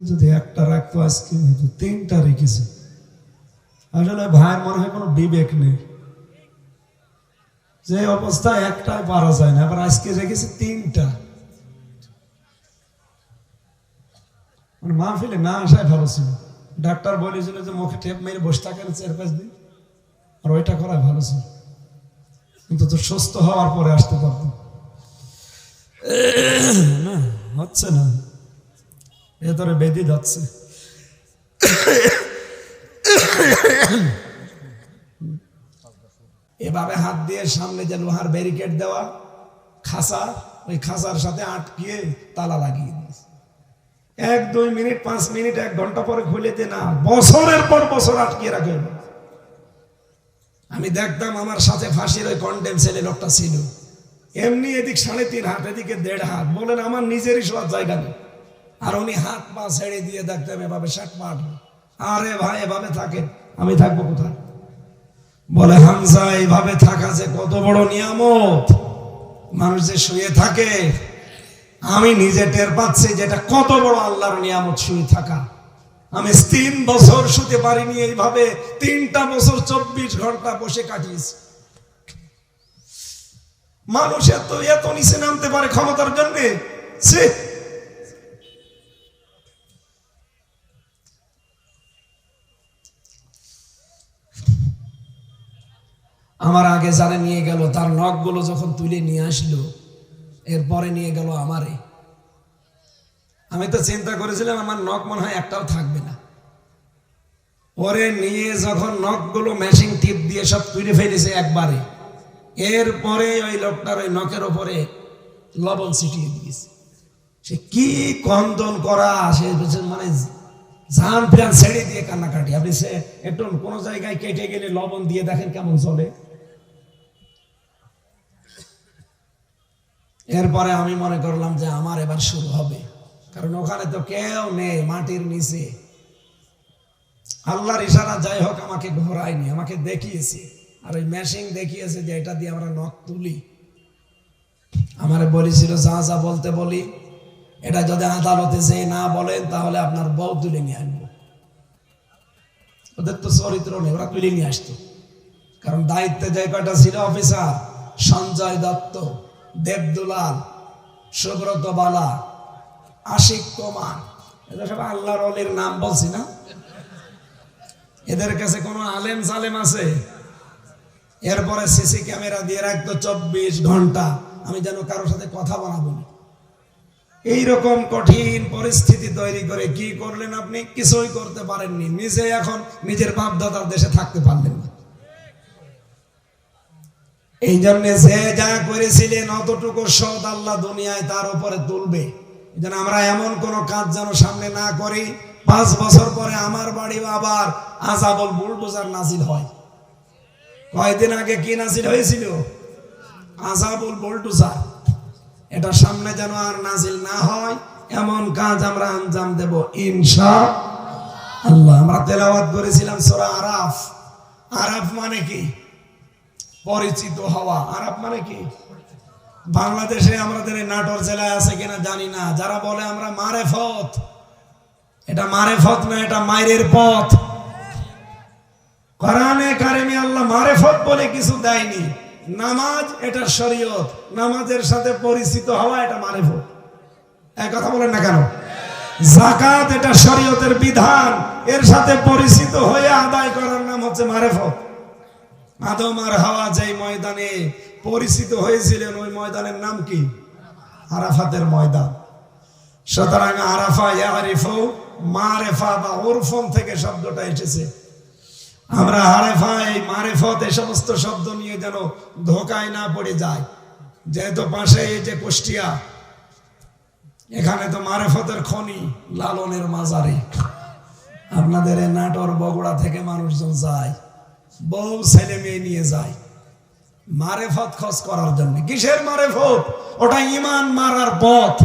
যদি একটা রাখতো আজকে তিনটা রেখেছে। আসলে ভাইয়ের মনে হয় কোনো বিবেক নেই। যে অবস্থায় একটাই পারা যায় না, আবার আজকে রেখেছে তিনটা। মানে না আসাই ভালো ছিল। ডাক্তার বলেছিল যে মুখে টেপ মেরে বসে থাকেন চার পাঁচ দিন, আর ওইটা করাই ভালো ছিল। কিন্তু তো সুস্থ হওয়ার পরে আসতে পারতাম না হচ্ছে না। ভেতরে বেদি যাচ্ছে। এভাবে হাত দিয়ে সামনে যে লোহার ব্যারিকেড দেওয়া, খাসা, ওই খাসার সাথে আটকিয়ে তালা লাগিয়ে দিয়েছে। এক, দুই মিনিট, পাঁচ মিনিট, এক ঘণ্টা পরে খুলে দে না, বছরের পর বছর আটকিয়ে রাখে। আমি দেখতাম আমার সাথে ফাঁসির ওই কন্টেম ছেলে লোকটা ছিল। এমনি এদিক সাড়ে তিন হাত, এদিকে দেড় হাত। বলেন, আমার নিজেরই শোয়ার জায়গা নেই। আর উনি হাত পা ছেড়ে দিয়ে দেখতাম এভাবে ষাট আটবে। আরে ভাই, এভাবে থাকেন, আমি থাকব কোথায় বলে, হামজা এইভাবে থাকা যে কত বড় নিয়ামত মানুষ যে শুয়ে থাকে, আমি নিজে টের পাচ্ছি যে এটা কত বড় আল্লাহর নিয়ামত শুয়ে থাকা আমি তিন বছর শুতে পারিনি এইভাবে, তিনটা বছর চব্বিশ ঘণ্টা বসে কাটিয়েছি মানুষ এত এত নিচে নামতে পারে ক্ষমতার জন্যে! আমার আগে যারা নিয়ে গেল, তার নখগুলো যখন তুলে নিয়ে আসলো, এরপরে নিয়ে গেল আমারে। আমি তো চিন্তা করেছিলাম, আমার নখ মনে হয় একটাও থাকবে না। পরে নিয়ে যখন নখগুলো মেশিং টিপ দিয়ে সব তুলে ফেলেছে একবারে, এরপরে ওই লোকটার ওই নখের ওপরে লবণ ছিটিয়ে দিয়েছে। সে কি কন্দন করা, সে মানে জান প্রাণ ছেড়ে দিয়ে কান্নাকাটি। আপনি সে একটু কোনো জায়গায় কেটে গেলে লবণ দিয়ে দেখেন কেমন চলে। এরপরে আমি মনে করলাম যে আমার এবার শুরু হবে। কারণ ওখানে তো কেউ নেই মাটির নিচে। আল্লাহর ইশারা যাই হোক আমাকে ঘোরায়নি, আমাকে দেখিয়েছে। আর ওই মেশিন দেখিয়েছে যে এটা দিয়ে আমরা নখ তুলি। আমারে বলেছিল, যা যা বলতে বলি। এটা যদি আদালতে যে না বলেন, তাহলে আপনার বউ তুলে নিয়ে আসব। ওদের তো চরিত্র নেই, ওরা তুলে নিয়ে আসতো। কারণ দায়িত্বে যে কয়টা ছিল, অফিসার সঞ্জয় দত্ত। দেবদুলাল সুব্রত বালা আশিক কুমার। এদের সব আল্লাহর অলির নাম বলছি না। এদের কাছে কোনো আলেম সালেম আছে? এরপরে সিসি ক্যামেরা দিয়ে রাখতো চব্বিশ ঘণ্টা। আমি যেন কারোর সাথে কথা বানাবো না। এইরকম কঠিন পরিস্থিতি তৈরি করে কি করলেন আপনি? কিছুই করতে পারেননি। নিজে এখন নিজের বাপ দাদার দেশে থাকতে পারলেন না। এই জন্য যে যা করেছিলেন, অতটুকু সদ আল্লাহ দুনিয়ায় তার উপরে তুলবে। জন্য আমরা এমন কোন কাজ যেন সামনে না করি। পাঁচ বছর পরে আমার বাড়ি আবার আজাবল বুলডোজার নাজিল হয়। কয়েকদিন আগে কি নাজিল হয়েছিল? আজাবুল বুলডোজার। এটা সামনে যেন আর নাজিল না হয়, এমন কাজ আমরা আঞ্জাম দেব ইনশা আল্লাহ, আমরা তেলাওয়াত করেছিলাম সোরা আরাফ। আরাফ মানে কি? পরিচিত হওয়া। আরব মানে কি? বাংলাদেশে আমাদের নাটোর জেলায় আছে কিনা জানি না। যারা বলে আমরা মারে মারেফত, এটা মারে মারেফত না, এটা মায়ের পথ। কোরআনে আল্লাহ মারেফত বলে কিছু দেয়নি। নামাজ এটা শরীয়ত, নামাজের সাথে পরিচিত হওয়া এটা মারেফত। এক কথা বলেন না কেন? জাকাত এটা শরীয়তের বিধান, এর সাথে পরিচিত হয়ে আদায় করার নাম হচ্ছে মারেফত। আদম আর হাওয়া যেই ময়দানে পরিচিত হয়েছিলেন, ওই ময়দানের নাম কি? আরাফাতের ময়দান। সুতরাং আরাফা ইয়ারিফু মারেফা বা উরফন থেকে শব্দটা এসেছে। আমরা হারেফা এই মারেফত এই সমস্ত শব্দ নিয়ে যেন ধোকায় না পড়ে যায় যেহেতু পাশে এই যে কুষ্টিয়া, এখানে তো মারেফতের খনি লালনের মাজারে। আপনাদের নাটোর বগুড়া থেকে মানুষজন যায়। বউ ছেলে মেয়ে নিয়ে যায়। মারেফত খোঁজ করার জন্য। কিসের মারেফত? ওটা ইমান মারার পথ।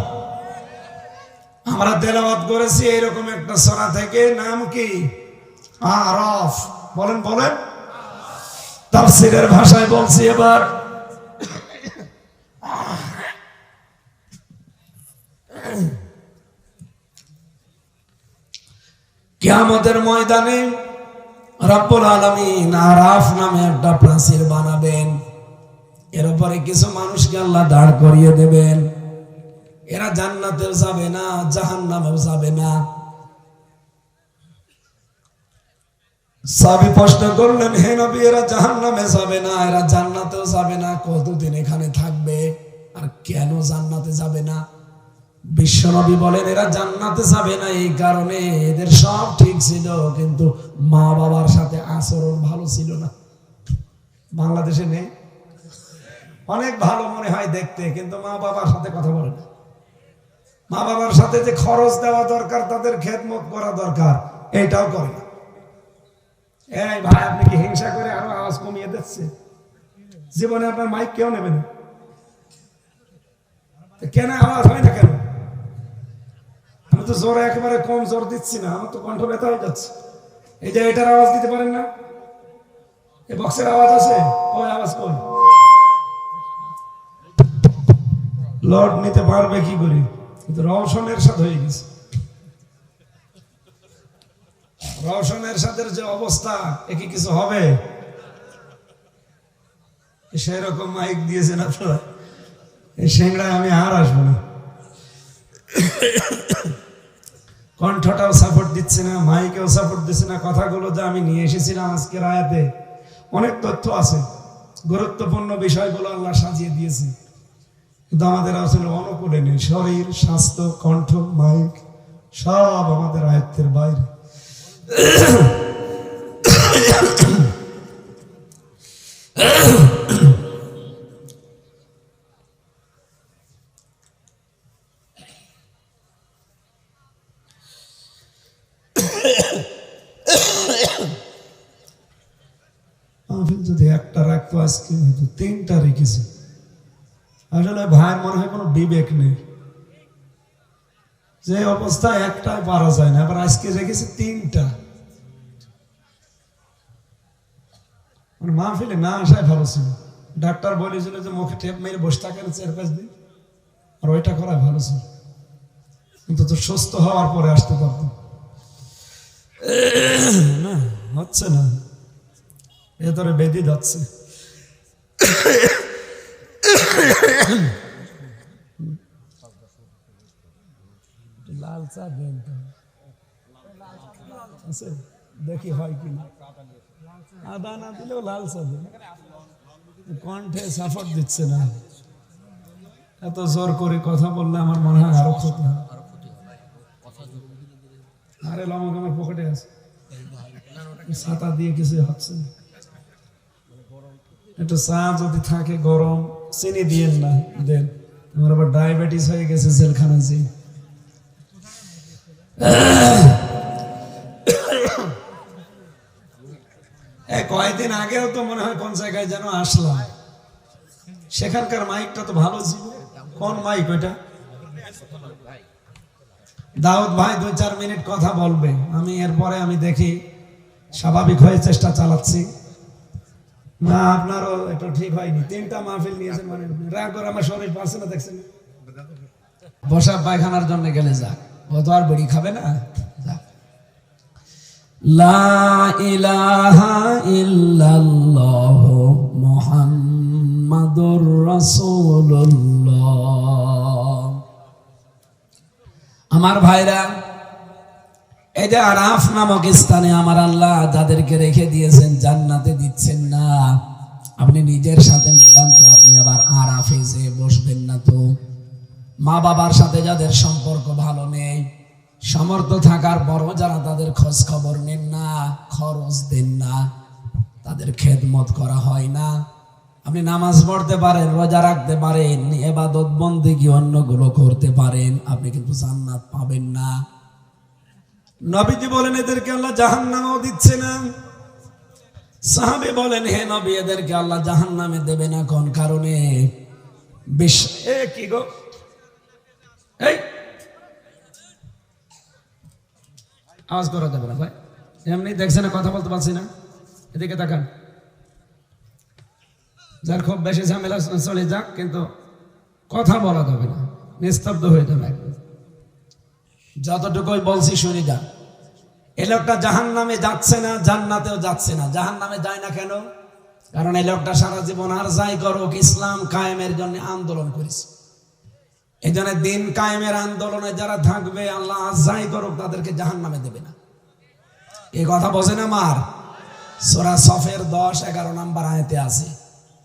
আমরা তেলাওয়াত করেছি এরকম একটা সরা থেকে। নাম কি? আরফ। বলেন বলেন। তাফসিরের ভাষায় বলছি এবার। কিয়ামতের ময়দানে রব্বুল আলামিন আরাফ নামে একটা প্রাচীর বানাবেন। এর উপরে কিছু মানুষকে আল্লাহ দাঁড় করিয়ে দেবেন। এরা জান্নাতেও যাবে না, জাহান্নামেও যাবে না। সাবি প্রশ্ন করলেন, হে নবী, এরা জাহান্নামে যাবে না, এরা জান্নাতেও যাবে না, কতদিন এখানে থাকবে? আর কেন জান্নাতে যাবে না? বিশ্বনবী বলেন, এরা জান্নাতে যাবে না, এই কারণে এদের সব ঠিক ছিল, কিন্তু মা বাবার সাথে আচরণ ভালো ছিল না। বাংলাদেশে নেই? অনেক ভালো মনে হয় দেখতে, কিন্তু মা বাবার সাথে কথা বলে না। মা বাবার সাথে যে খরচ দেওয়া দরকার, তাদের খেদমত করা দরকার, এটাও করে না। এই ভাই, আপনি কি হিংসা করে আরও আওয়াজ কমিয়ে দিচ্ছে জীবনে আপনার মাইক কেউ নেবেন কেন আওয়াজ হয় না কেন? আমি তো জোরে একেবারে কম জোর দিচ্ছি না, আমার তো কণ্ঠ ব্যথা হয়ে যাচ্ছে। এই যে এটার আওয়াজ দিতে পারেন না? এই বক্সের আওয়াজ আছে? কই আওয়াজ কই? লর্ড নিতে পারবে কি করে? কিন্তু রওশনের সাথে হয়ে গেছে। রওশনের সাথে যে অবস্থা, এ কি কিছু হবে? সেই রকম মাইক দিয়েছেন আপনারা। এই সেংড়ায় আমি আর আসব না। কণ্ঠটাও সাপোর্ট দিচ্ছে না মাইকেও সাপোর্ট দিচ্ছে না কথাগুলো যে আমি নিয়ে এসেছিলাম আজকের আয়াতে অনেক তথ্য আছে গুরুত্বপূর্ণ বিষয়গুলো আল্লাহ সাজিয়ে দিয়েছে কিন্তু আমাদের আসলে অনুকূলে নেই শরীর স্বাস্থ্য কণ্ঠ মাইক সব আমাদের আয়ত্তের বাইরে যদি একটা রাখতো আজকে, হয়তো তিনটা রেখেছে। আসলে ভাইয়ের মনে হয় কোনো বিবেক নেই। যে অবস্থায় একটাই পারা যায় না এবার আজকে রেখেছে তিনটা। মানে না আসাই ভালো ছিল। ডাক্তার বলেছিল যে মুখে টেপ মেরে বসে থাকেন চার পাঁচ দিন, আর ওইটা করা ভালো ছিল। কিন্তু তো সুস্থ হওয়ার পরে আসতে পারতাম না, হচ্ছে না। ভেতরে বেদি যাচ্ছে। লাল চা দেন তো। দেখি হয় কি না। আদা না দিলেও লাল চা দেন কণ্ঠে সাপোর্ট দিচ্ছে না। এত জোর করে কথা বললে আমার মনে হয় আরও ক্ষতি হয় আরে লমক আমার পকেটে আছে। ছাতা দিয়ে কিছু হচ্ছে না। একটু চা যদি থাকে গরম, চিনি দিয়েন না, দেন। আমার আবার ডায়াবেটিস হয়ে গেছে জেলখানা এ, কয়েকদিন আগেও তো মনে হয় কোন জায়গায় যেন আসলাম। সেখানকার মাইকটা তো ভালো ছিল। কোন মাইক ওইটা? দাউদ ভাই দুই চার মিনিট কথা বলবে। আমি এরপরে আমি দেখি, স্বাভাবিক হয়ে চেষ্টা চালাচ্ছি। না, আপনারও এটা ঠিক হয়নি। তিনটা মাহফিল নিয়েছেন মানে রাগ করে আমার শরীর পারছে না, দেখছেন? বসা পায়খানার জন্য গেলে যাক ও তো আর বড়ি খাবে না। আমার ভাইরা, এই যে আরাফ নামক স্থানে আমার আল্লাহ যাদেরকে রেখে দিয়েছেন, জান্নাতে দিচ্ছেন আপনি নিজের সাথে মিলান তো, আপনি আবার আর যে বসবেন না তো। মা বাবার সাথে যাদের সম্পর্ক ভালো নেই, সমর্থ থাকার পরও যারা তাদের খোঁজ খবর নেন না, খরচ দেন না, তাদের খেদমত করা হয় না। আপনি নামাজ পড়তে পারেন, রোজা রাখতে পারেন, এবাদত বন্দিগি অন্যগুলো করতে পারেন, আপনি কিন্তু জান্নাত পাবেন না। নবীজি বলেন, এদেরকে আল্লাহ জাহান নামও দিচ্ছে না। সাহাবে বলেন, হে নবী, এদেরকে আল্লাহ জাহান নামে দেবে না, কোন কারণে? কি গো? এই! আওয়াজ করা যাবে না, ভাই। এমনি দেখছে না, কথা বলতে পারছি না। এদিকে তাকান। যার খুব বেশি ঝামেলা চলে যাক, কিন্তু কথা বলা যাবে না, নিস্তব্ধ হয়ে যাবে। যতটুকুই বলছি, শুনে যান এই লোকটা জাহান নামে যাচ্ছে না, জান্নাতেও যাচ্ছে না। জাহান নামে যায় না কেন? কারণ এই লোকটা সারা জীবন আর যাই করুক, ইসলাম কায়েমের জন্য আন্দোলন করেছে। এই জন্য দিন কায়েমের আন্দোলনে যারা থাকবে, আল্লাহ আর যাই করুক, তাদেরকে জাহান নামে দেবে না। এই কথা বোঝে না মার? সোরা সফের দশ, এগারো নাম্বার আয়তে আছে,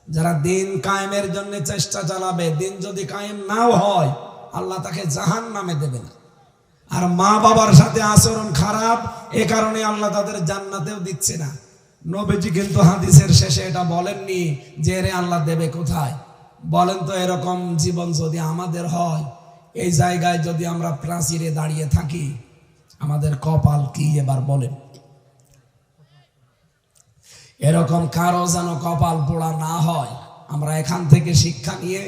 যারা দিন কায়েমের জন্য চেষ্টা চালাবে, দিন যদি কায়েম নাও হয়, আল্লাহ তাকে জাহান নামে দেবে না। আর মা বাবার সাথে আচরণ খারাপ, এ কারণে আল্লাহ তাদের জান্নাতেও দিচ্ছে না। নবীজি কিন্তু হাদিসের শেষে এটা বলেননি যে রে আল্লাহ দেবে কোথায়? বলেন তো, এরকম জীবন যদি আমাদের হয়, এই জায়গায় যদি আমরা প্রাচীরে দাঁড়িয়ে থাকি, আমাদের কপাল কি এবার বলেন? এরকম কারও যেন কপাল পোড়া না হয়, আমরা এখান থেকে শিক্ষা নিয়ে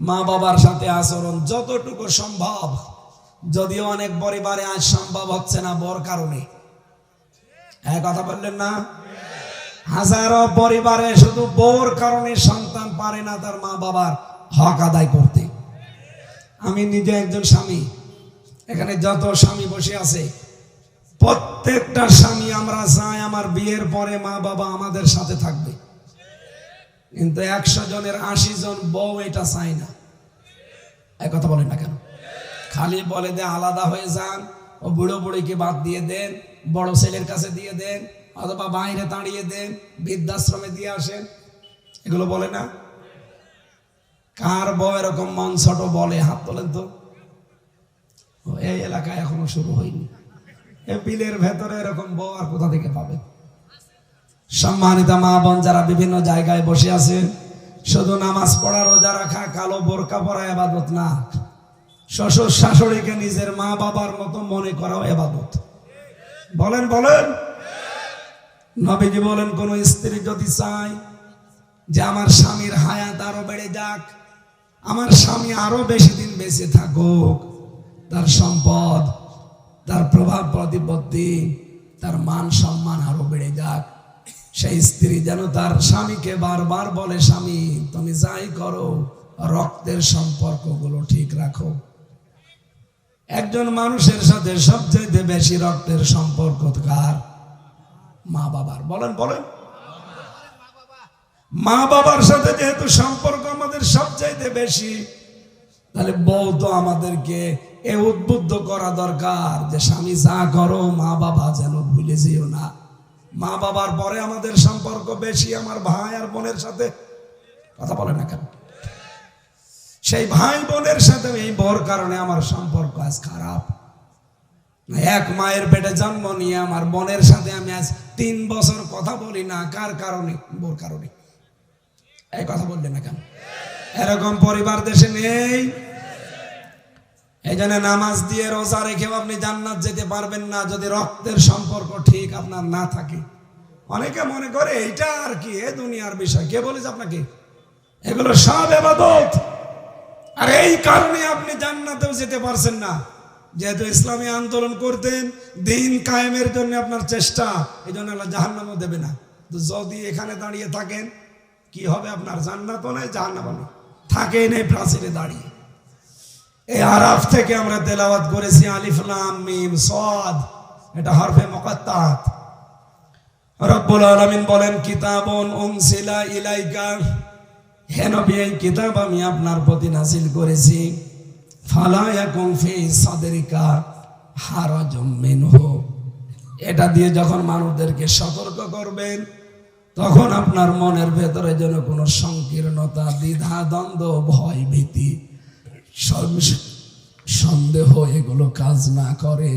মা বাবার সাথে আচরণ যতটুকু সম্ভব যদিও অনেক পরিবারে আজ সম্ভব হচ্ছে না বর কারণে। এক কথা বললেন না? হাজারো পরিবারে শুধু বউর কারণে সন্তান পারে না তার মা বাবার হক আদায় করতে। আমি নিজে একজন স্বামী। এখানে যত স্বামী বসে আছে, প্রত্যেকটা স্বামী আমরা চাই আমার বিয়ের পরে মা বাবা আমাদের সাথে থাকবে। কিন্তু একশো জনের আশি জন বউ এটা চাই না। কথা বলেন না কেন? খালি বলে দে আলাদা হয়ে যান। ও বুড়ো বুড়িকে বাদ দিয়ে দেন, বড় ছেলের কাছে দিয়ে দেন, অথবা বাইরে দাঁড়িয়ে দেন, বৃদ্ধাশ্রমে দিয়ে আসেন। এগুলো বলে না? কার বউ এরকম মন ছোট বলে? হাত তোলেন তো। এই এলাকায় এখনও শুরু হয়নি। বিলের ভেতরে এরকম বউ আর কোথা থেকে পাবে? সম্মানিত মা বোন যারা বিভিন্ন জায়গায় বসে আছে শুধু নামাজ পড়া, রোজা রাখা, কালো বোরকা পরা এবাদত না। শ্বশুর শাশুড়িকে নিজের মা বাবার মতো মনে করাও এবাদত। বলেন বলেন। নবীজি বলেন, কোন স্ত্রী যদি চায় যে আমার স্বামীর হায়াত আরও বেড়ে যাক, আমার স্বামী আরও বেশি দিন বেঁচে থাকুক, তার সম্পদ, তার প্রভাব প্রতিপত্তি, তার মান সম্মান আরও বেড়ে যাক, সেই স্ত্রী যেন তার স্বামীকে বারবার বলে, স্বামী, তুমি যাই করো, রক্তের সম্পর্কগুলো ঠিক রাখো। একজন মানুষের সাথে সবচাইতে বেশি রক্তের সম্পর্ক কার? মা বাবার। বলেন বলেন। মা বাবার সাথে যেহেতু সম্পর্ক আমাদের সবচাইতে বেশি, তাহলে বউ তো আমাদেরকে এ উদ্বুদ্ধ করা দরকার যে, স্বামী, যা করো, মা বাবা যেন ভুলে যেও না। মা বাবার পরে আমাদের সম্পর্ক বেশি, আমার ভাই আর বোনের সাথে। কথা বলে না কেন? সেই ভাই বোনের সাথে এই বর কারণে আমার সম্পর্ক আজ খারাপ। এক মায়ের পেটে জন্ম নিয়ে আমার বোনের সাথে আমি আজ তিন বছর কথা বলি না। কার কারণে? বোর কারণে। এই কথা বললেন না কেন? এরকম পরিবার দেশে নেই। এই জন্য নামাজ দিয়ে রোজা রেখেও আপনি জান্নাত যেতে পারবেন না যদি রক্তের সম্পর্ক ঠিক আপনার না থাকে। অনেকে মনে করে এইটা আর কি? এ দুনিয়ার বিষয়। কে বলেছে আপনাকে? এগুলো সব এবাদত। আর এই কারণে আপনি জান্নাতেও যেতে পারছেন না। যেহেতু ইসলামী আন্দোলন করতেন, দিন কায়েমের জন্য আপনার চেষ্টা এই জন্য আল্লাহ জাহান্নামও দেবে না। তো যদি এখানে দাঁড়িয়ে থাকেন, কি হবে আপনার, জান্নাতও নেই, জাহান্নামও নেই। থাকেন এই প্রাচীরে দাঁড়িয়ে। এই আরাফ থেকে আমরা তেলাওয়াত করেছি আলিফলাম মিম, সদ। এটা হরফে মুকাত্তাত। রব্বুল আলামিন বলেন, কিতাবুন উনসিলা ইলাইকা হে নবী, এই কিতাব আমি আপনার প্রতি নাজিল করেছি। ফালা ইয়াকুম ফি সাদরিকা হারাজুম মিনহু। এটা দিয়ে যখন মানুষদেরকে সতর্ক করবেন, তখন আপনার মনের ভেতরে যেন কোনো সংকীর্ণতা, দ্বিধা, দ্বন্দ্ব, ভয়, ভীতি, সন্দেহ এগুলো কাজ না করে।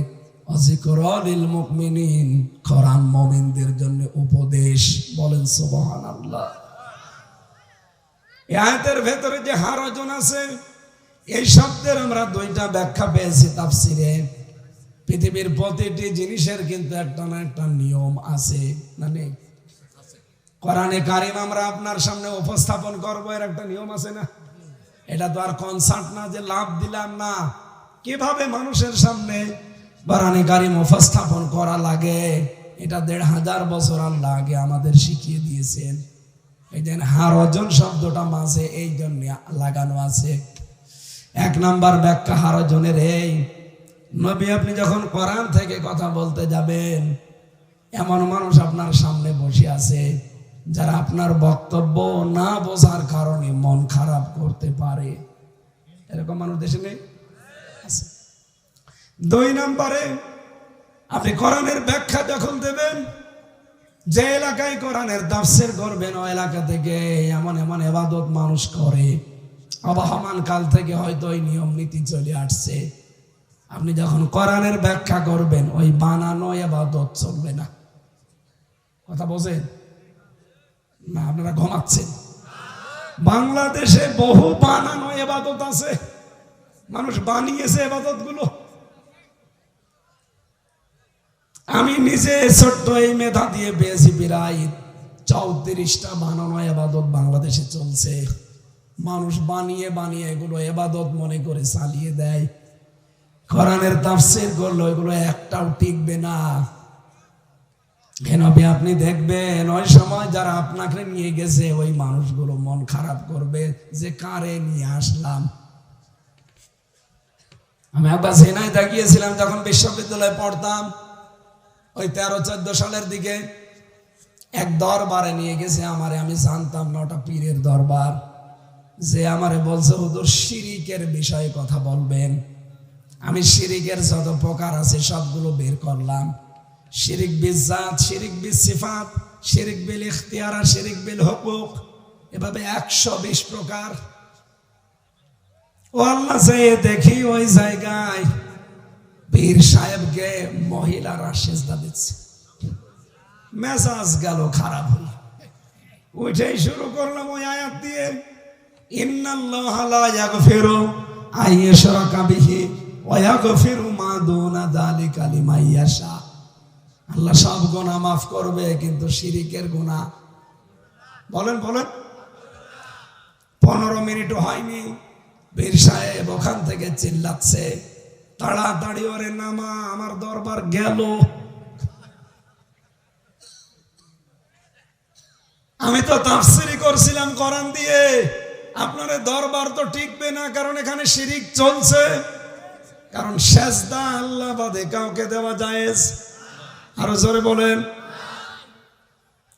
অজিকরলিল মুকমিনিন কোরআন মুমিনদের জন্য উপদেশ বলেন সুবহানাল্লাহ। এই আয়াতের ভেতরে যে হারজন আছে, এই শব্দের আমরা দুইটা ব্যাখ্যা পেয়েছি তাফসিরে। পৃথিবীর প্রতিটি জিনিসের কিন্তু একটা না একটা নিয়ম আছে, না নেই? কোরআনে কারিম আমরা আপনার সামনে উপস্থাপন করব, এর একটা নিয়ম আছে না? এটা তো আর কনসার্ট না যে লাভ দিলাম না। কীভাবে মানুষের সামনে কোরআনে কারিম উপস্থাপন করা লাগে, এটা দেড় হাজার বছর আল্লাহ আগে আমাদের শিখিয়ে দিয়েছেন। এই যে হারজন শব্দটা মাঝে, এই জন্য লাগানো আছে। এক নাম্বার ব্যাখ্যা হারজনের এই। নবী, আপনি যখন কোরআন থেকে কথা বলতে যাবেন, এমন মানুষ আপনার সামনে বসে আছে, যারা আপনার বক্তব্য না বোঝার কারণে মন খারাপ করতে পারে। এরকম মানুষ দেশে নেই? দুই নম্বরে, আপনি কোরআনের ব্যাখ্যা যখন দেবেন যে এলাকায় কোরআনের দাফসের করবেন ওই এলাকা থেকে এমন এমন এবাদত মানুষ করে। আবহমান কাল থেকে হয়তো ওই নিয়ম নীতি চলে আসছে। আপনি যখন কোরআনের ব্যাখ্যা করবেন, ওই বানানো এবাদত চলবে না। কথা বোঝেন? না, আপনারা ঘুমাচ্ছেন। বাংলাদেশে বহু বানানো এবাদত আছে। মানুষ বানিয়েছে এবাদতগুলো আমি নিজে ছোট্ট এই মেধা দিয়ে পেয়েছি প্রায় চৌত্রিশটা বানানো এবাদত বাংলাদেশে চলছে। মানুষ বানিয়ে বানিয়ে এগুলো এবাদত মনে করে চালিয়ে দেয়। কোরআনের তাফসির করল এগুলো একটাও টিকবে না। কেন আপনি দেখবেন ওই সময় যারা আপনাকে নিয়ে গেছে, ওই মানুষগুলো মন খারাপ করবে যে কারে নিয়ে আসলাম। আমি একবার সেনায় তাকিয়েছিলাম যখন বিশ্ববিদ্যালয়ে পড়তাম। ওই তেরো, চোদ্দ সালের দিকে এক দরবারে নিয়ে গেছে আমারে। আমি জানতাম না ওটা পীরের দরবার। যে আমারে বলছে, হুজুর, শিরিকের বিষয়ে কথা বলবেন। আমি শিরিকের যত প্রকার আছে সবগুলো বের করলাম। শিরিক বিল জাত, শিরিক বিল সিফাত, শিরিক বিল ইখতিয়ারা, শিরিক বিল হুকুক, এভাবে একশো বিশ প্রকার। ও আল্লাহ দেখি ওই জায়গায় পীর সাহেবকে মহিলারা সেজদা দিচ্ছে। মেজাজ গেল খারাপ হল। উঠেই শুরু করলাম ওই আয়াত দিয়ে। আল্লাহ সব মাফ করবে, কিন্তু শিরিকের বলেন বলেন। পনেরো মিনিটও হয়নি। বীর সাহেব ওখান থেকে চিল্লাচ্ছে। তাড়াতাড়ি ওরে নামা, আমার দরবার গেল। আমি তো তাফসিরি করছিলাম কোরআন দিয়ে। আপনার দরবার তো টিকবে না, কারণ এখানে শিরিক চলছে। কারণ সেজদা আল্লাহ বাদে, কাউকে দেওয়া জায়েজ। আরও জোরে বলেন।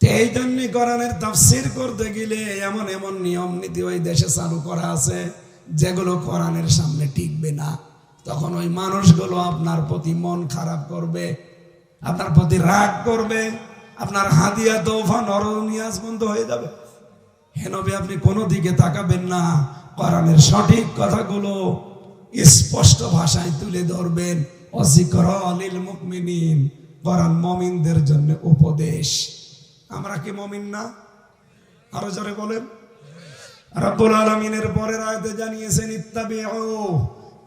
এই জন্যই কোরআনের তাফসির করতে গেলে এমন এমন নিয়ম, নীতি ওই দেশে চালু করা আছে, যেগুলো কোরআনের সামনে টিকবে না। তখন ওই মানুষগুলো আপনার প্রতি মন খারাপ করবে, আপনার প্রতি রাগ করবে, আপনার হাদিয়া তোফা নরনিয়াজ বন্ধ হয়ে যাবে। হেনবে আপনি কোনো দিকে তাকাবেন না, কোরআনের সঠিক কথাগুলো স্পষ্ট ভাষায় তুলে ধরবেন। অজিকর অলিল মুকমিনিন, কোরআন মমিনদের জন্য উপদেশ। আমরা কি মমিন না? আরও জোরে বলেন। রব্বুল আলমিনের পরের আয়তে জানিয়েছেন, ইত্তাবিউ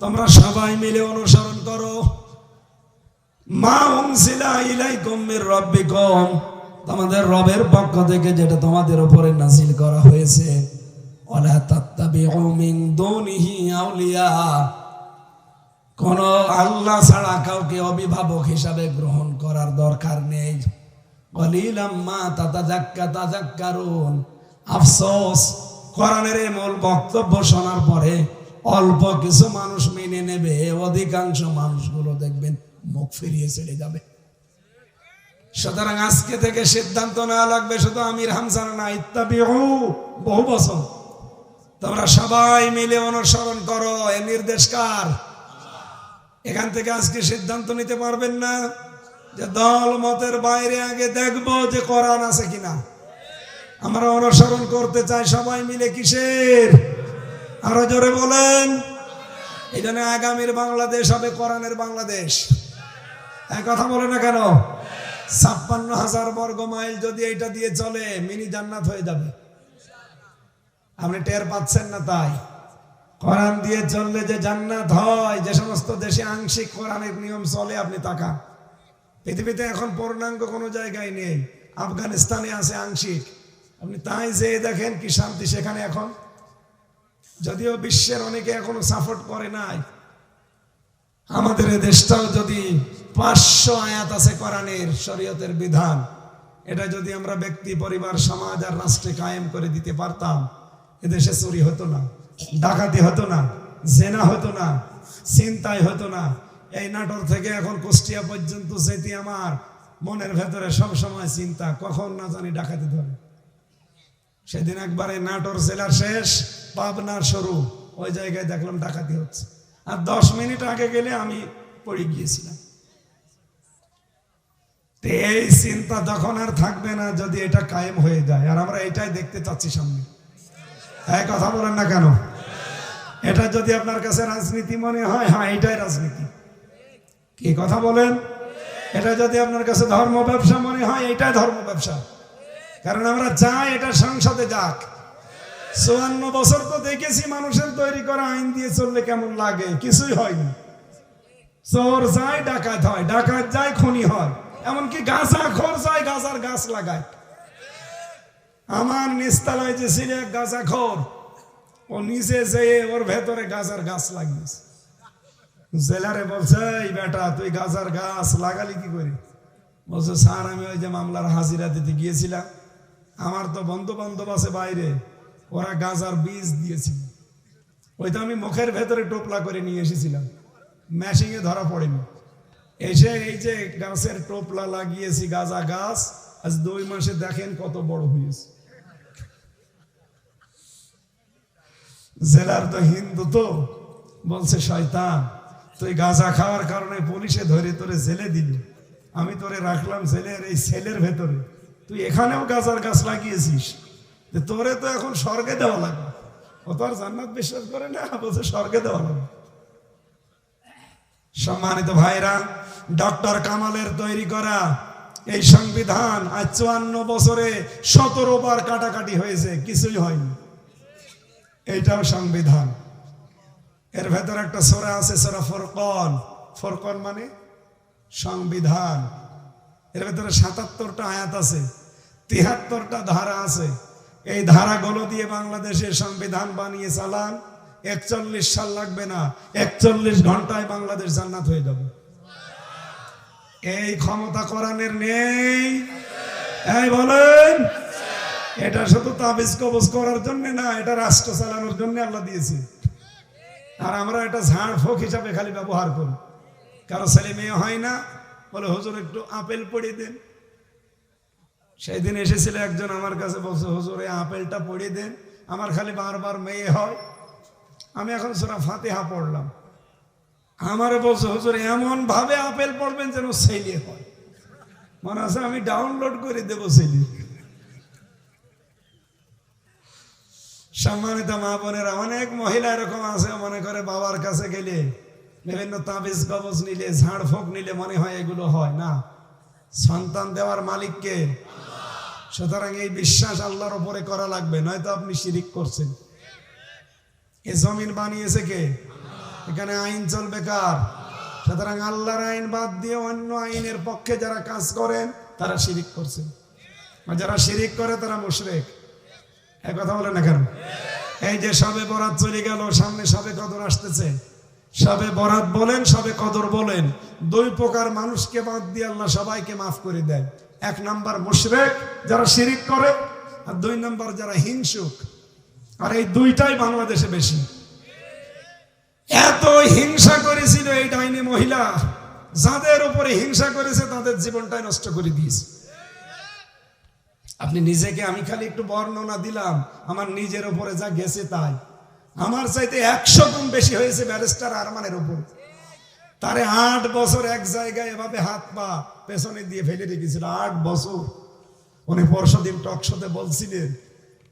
তোমরা সবাই মিলে অনুসরণ করো। মা তোমাদের রবের পক্ষ থেকে যেটা তোমাদের উপরে নাজিল করা হয়েছে কোন আল্লাহ ছাড়া কাউকে অভিভাবক হিসাবে গ্রহণ করার দরকার নেই। আফসোস, কোরআনের এই মূল বক্তব্য শোনার পরে অল্প কিছু মানুষ মেনে নেবে, অধিকাংশ মানুষগুলো দেখবেন মুখ ফিরিয়ে চলে যাবে। সুতরাং আজকে থেকে সিদ্ধান্ত নেওয়া লাগবে, শুধু আমির হামসান না ইত্যাদি বহু বছর। তোমরা সবাই মিলে অনুসরণ করো, এ নির্দেশ কার? এখান থেকে আজকে সিদ্ধান্ত নিতে পারবেন না যে দল মতের বাইরে আগে দেখব যে কোরআন আছে কিনা। আমরা অনুসরণ করতে চাই সবাই মিলে কিসের? আরও জোরে বলেন। এই জন্য আগামীর বাংলাদেশ হবে কোরআনের বাংলাদেশ। এক কথা বলে না কেন? ছাপ্পান্ন হাজার বর্গ মাইল যদি এটা দিয়ে চলে, মিনি জান্নাত হয়ে যাবে। আপনি টের পাচ্ছেন না তাই? কোরআন দিয়ে চললে যে জান্নাত হয়, যে সমস্ত দেশে আংশিক কোরআনের নিয়ম চলে, আপনি তাকান। পৃথিবীতে এখন পূর্ণাঙ্গ কোনো জায়গায় নেই। আফগানিস্তানে আছে আংশিক। আপনি তাই যেয়ে দেখেন কি শান্তি সেখানে এখন? যদিও বিশ্বের অনেকে এখনও সাপোর্ট করে নাই, আমাদের দেশটাও যদি পাঁচশো আয়াত আছে কোরআনের শরীয়তের বিধান, এটা যদি আমরা ব্যক্তি, পরিবার, সমাজ আর রাষ্ট্রে কায়েম করে দিতে পারতাম এদেশে চুরি হতো না, ডাকাতি হতো না, জেনা হতো না চিন্তাই হতো না। এই নাটোর থেকে এখন কুষ্টিয়া পর্যন্ত যেতে আমার মনের ভেতরে সব সময় চিন্তা, কখন না জানি ডাকাতি ধরে। সেদিন একবারে নাটোর জেলার শেষ, পাবনার শুরু ওই জায়গায় দেখলাম ডাকাতি হচ্ছে। আর দশ মিনিট আগে গেলে আমি পড়ে গিয়েছিলাম। এই চিন্তা তখন আর থাকবে না যদি এটা কায়েম হয়ে যায়। আর আমরা এটাই দেখতে চাচ্ছি সামনে। হ্যাঁ কথা বলেন না কেন? এটা যদি আপনার কাছে রাজনীতি মনে হয় হ্যাঁ এটাই রাজনীতি। কি কথা বলেন? এটা যদি আপনার কাছে ধর্ম ব্যবসা মনে হয়, এটাই ধর্ম ব্যবসা। কারণ আমরা চাই এটা সংসদে যাক। চুয়ান্ন বছর তো দেখেছি মানুষের তৈরি করা আইন দিয়ে চললে কেমন লাগে, কিছুই হয়নি চোর যায়, ডাকাত হয়, ডাকাত যায়, খনি হয়। এমনকি গাছা খোর যায় গাছার গাছ লাগায়। আমার নিস্তালায় যে ছিল গাছা খোর, ও নিজে যেয়ে ওর ভেতরে গাছার গাছ লাগিয়েছে। জেলারে বলছে, এই বেটা, তুই গাছার গাছ লাগালি কি করে? বলছে, স্যার, আমি ওই যে মামলার হাজিরা দিতে গিয়েছিলাম। আমার তো বন্ধু বান্ধব আছে বাইরে, ওরা গাজার বীজ দিয়েছিল। ওইটা আমি মুখের ভেতরে টোপলা করে নিয়ে এসেছিলাম। ম্যাশিংয়ে ধরা পড়েনি। এসে এই যে গাছের টোপলা লাগিয়েছি, গাজা গাছ, আজ দুই মাসে দেখেন কত বড় হয়েছে। জেলার তো হিন্দু তো, বলছে, শয়তান, তুই গাঁজা খাওয়ার কারণে পুলিশে ধরে তোরে জেলে দিলি। আমি তোরে রাখলাম জেলের এই সেলের ভেতরে। তুই এখানেও গাজার গাছ লাগিয়েছিস। যে তোরে তো এখন স্বর্গে দেওয়া লাগবে। ও তো আর জান্নাত বিশ্বাস করে না, বলছে স্বর্গে দেওয়া লাগবে। সম্মানিত ভাইরা, ডক্টর কামালের তৈরি করা এই সংবিধান আজ চুয়ান্ন বছরে সতেরো বার কাটাকাটি হয়েছে, কিছুই হয়নি। এইটাও সংবিধান। এর ভেতর একটা সোরা আছে, সোরা ফরকন। ফরকন মানে সংবিধান। এর ভেতরে সাতাত্তরটা আয়াত আছে, তিহাত্তরটা ধারা আছে। এই ধারাগুলো দিয়ে বাংলাদেশের সংবিধান বানিয়ে চালান, একচল্লিশ সাল লাগবে না, একচল্লিশ ঘন্টায় বাংলাদেশ জান্নাত হয়ে যাবে। এই ক্ষমতা কোরআনের নেই। এই বলেন, এটা শুধু তাবিজ কবজ করার জন্য না, এটা রাষ্ট্র চালানোর জন্য আল্লাহ দিয়েছে। আর আমরা এটা ঝাড় ফোক হিসাবে খালি ব্যবহার করি। কারও ছেলে মেয়ে হয় না বলে, হুজুর, একটু আপেল পড়িয়ে দেন। সেই দিন এসেছিল একজন আমার কাছে, বলছে, হুজুর, এই আপেলটা পড়িয়ে দেন, আমার খালি বারবার মেয়ে হয়। আমি এখন সোরা ফাতেহা পড়লাম। আমারে বলছে, হুজুর এমন ভাবে আপেল পড়বেন যেন ছেলে হয়। মনে আছে, আমি ডাউনলোড করে দেবো ছেলে সম্মানিত মা বোনেরা, অনেক মহিলা এরকম আছে, মনে করে বাবার কাছে গেলে বিভিন্ন তাবিজ কবজ নিলে, ঝাড় ফোক নিলে মনে হয় এগুলো হয় না। সন্তান দেওয়ার মালিককে সুতরাং এই বিশ্বাস আল্লাহর উপরে করা লাগবে, নয়তো আপনি শিরিক করছেন। এ জমিন বানিয়েছে কে? এখানে আইন চলবে কার? সুতরাং আল্লাহর আইন বাদ দিয়ে অন্য আইনের পক্ষে যারা কাজ করেন, তারা শিরিক করছেন। যারা শিরিক করে, তারা মুশরেক। এক কথা বলেন না কেন? এই যে সবে বরাত চলে গেল, সামনে সবে কদর আসতেছে। সবে বরাত বলেন, সবে কদর বলেন। দুই প্রকার মানুষকে বাদ দিয়ে আল্লাহ সবাইকে মাফ করে দেয়। এক নাম্বার মুশরেক, যারা শিরিক করে, আর দুই নাম্বার যারা হিংসুক। আর এই দুইটাই বাংলাদেশে বেশি। এত হিংসা করেছিল এই ডাইনি মহিলা। যাদের উপরে হিংসা করেছে, তাদের জীবনটাই নষ্ট করে দিয়েছে। আপনি নিজেকে আমি খালি একটু বর্ণনা দিলাম, আমার নিজের উপরে যা গেছে তাই। আমার চাইতে একশো গুণ বেশি হয়েছে ব্যারিস্টার আরমানের উপর। তারে আট বছর এক জায়গায় এভাবে হাত পা পেছনে দিয়ে ফেলে রেখেছিল। আট বছর। উনি পরশুদিন টকশোতে বলছিলেন,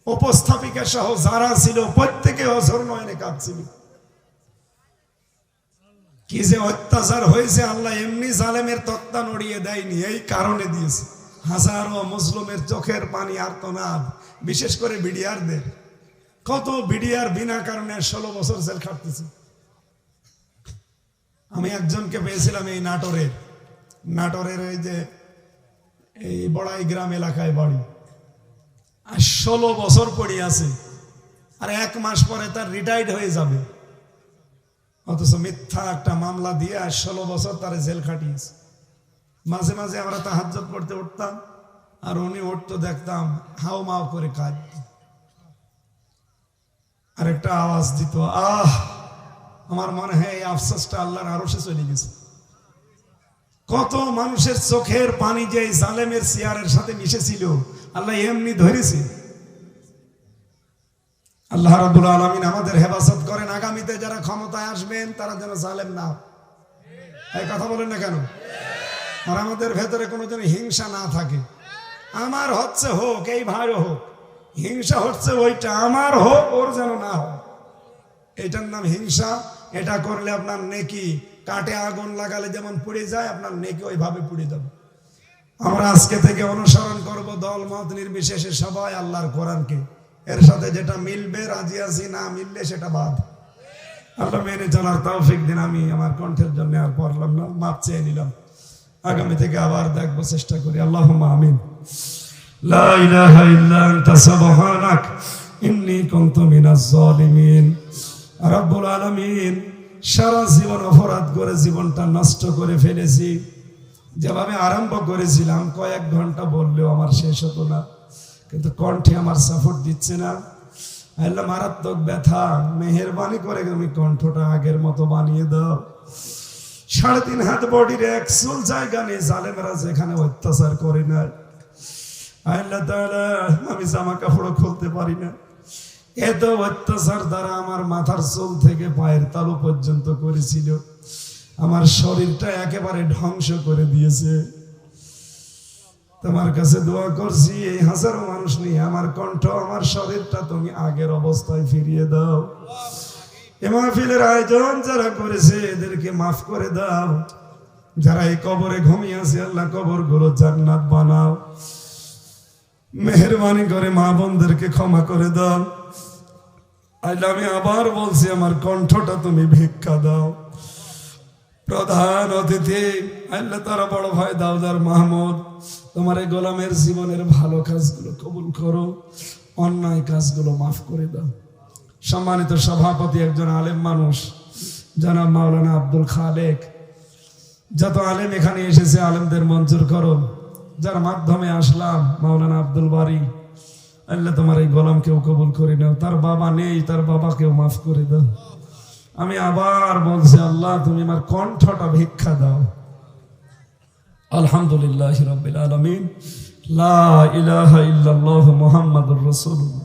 উপস্থাপিকা সহ যারা ছিল, প্রত্যেকে অঝর নয়নে কাঁদছিল কি যে অত্যাচার হয়েছে আল্লাহ এমনি জালেমের তত্ত্বা নড়িয়ে দেয়নি, এই কারণে দিয়েছে। হাজারো মুসলিমের চোখের পানি আর্তনাদ বিশেষ করে বিডিআরদের। কত বিডিআর বিনা কারণে ষোলো বছর জেল খাটতেছে। আমি একজনকে পেয়েছিলাম এই নাটোরের নাটোরের এই যে এই বড়াই গ্রাম এলাকায় বাড়ি। আর ষোলো বছর পড়ে আছে। আর এক মাস পরে তার রিটায়ার্ড হয়ে যাবে। অথচ মিথ্যা একটা মামলা দিয়ে আর ষোলো বছর তার জেল খাটিয়েছে। মাঝে মাঝে আমরা তাহাজ্জত করতে উঠতাম। আর উনি উঠতো দেখতাম হাও মাও করে কাজ আর একটা আওয়াজ দিত, আহ, আমার মনে হয় এই আফসোসটা আল্লাহর আরও সে চলে গেছে। কত মানুষের চোখের পানি যে জালেমের চেয়ারের সাথে মিশেছিল, আল্লাহ এমনি ধরেছে। আল্লাহ রাবুল আলমিন আমাদের হেফাজত করেন, আগামীতে যারা ক্ষমতায় আসবেন, তারা যেন জালেম না। এই কথা বলেন না কেন? আর আমাদের ভেতরে কোনো যেন হিংসা না থাকে। আমার হচ্ছে হোক, এই ভাইও হোক। হিংসা হচ্ছে ওইটা, আমার হোক, ওর যেন না হোক। এটার নাম হিংসা। এটা করলে আপনার নেকি কাটে আগুন লাগালে যেমন পুড়ে যায়, আপনার নেকি ওইভাবে পুড়ে যাবে। আমরা আজকে থেকে অনুসরণ করব দল, মত, নির্বিশেষে সবাই আল্লাহর কোরআনকে। এর সাথে যেটা মিলবে, রাজি আছি, না মিললে সেটা বাদ। আল্লাহ মেনে চলার তৌফিক দিন। আমি আমার কণ্ঠের জন্য আর পড়লাম না, মাপ চেয়ে নিলাম। আগামী থেকে আবার দেখব, চেষ্টা করি। আল্লাহ আমিন। লা ইলাহা ইল্লা আনতা সুবহানাক, ইন্নী কুনতু মিনাজ জালিমিন রব্বুল আলামিন সারা জীবন অপরাধ করে জীবনটা নষ্ট করে ফেলেছি। যেভাবে আরম্ভ করেছিলাম, কয়েক ঘণ্টা বললেও আমার শেষ হতো না। কিন্তু কণ্ঠে আমার সাপোর্ট দিচ্ছে না। আল্লাহ মারাত্মক ব্যথা, মেহেরবানি করে তুমি কণ্ঠটা আগের মতো বানিয়ে দাও। সাড়ে তিন হাত বডির এক চুল জায়গা নেই, জালেমেরা যেখানে অত্যাচার করে না। আমি জামা কাপড় খুলতে পারি না। এত অত্যাচার দ্বারা আমার মাথার চুল থেকে পায়ের তালু পর্যন্ত করেছিল। আমার শরীরটা একেবারে ধ্বংস করে দিয়েছে। তোমার কাছে দোয়া করছি, এই হাজারো মানুষ নিয়ে আমার কণ্ঠ, আমার শরীরটা তুমি আগের অবস্থায় ফিরিয়ে দাও। এ মাহফিলের আয়োজন যারা করেছে, এদেরকে মাফ করে দাও। যারা এই কবরে ঘুমিয়ে আছে, আল্লাহ কবরগুলো জান্নাত বানাও। মেহরবানি করে মা বোনদেরকে ক্ষমা করে দাও। আজ আমি আবার বলছি, আমার কণ্ঠটা তুমি ভিক্ষা দাও। প্রধান অতিথি, আল্লাহ তারা বড় ভাই দাউদার মাহমুদ, তোমার এই গোলামের জীবনের ভালো কাজগুলো কবুল করো, অন্যায় কাজগুলো মাফ করে দাও। সম্মানিত সভাপতি, একজন আলেম মানুষ, জনাব মাওলানা আব্দুল খালেক। যত আলেম এখানে এসেছে, আলেমদের মঞ্জুর করো। যার মাধ্যমে আসলাম, মাওলানা আব্দুল বাড়ি আল্লাহ তোমার এই গোলামকেও কবুল করে নাও। তার বাবা নেই, তার বাবাকেও মাফ করে দাও। আমি আবার বলছি, আল্লাহ, তুমি আমার কণ্ঠটা ভিক্ষা দাও। আলহামদুলিল্লাহ রবিল আলমিন। লা ইলাহা ইল্লাল্লাহু মুহাম্মাদুর রাসূলুল্লাহ।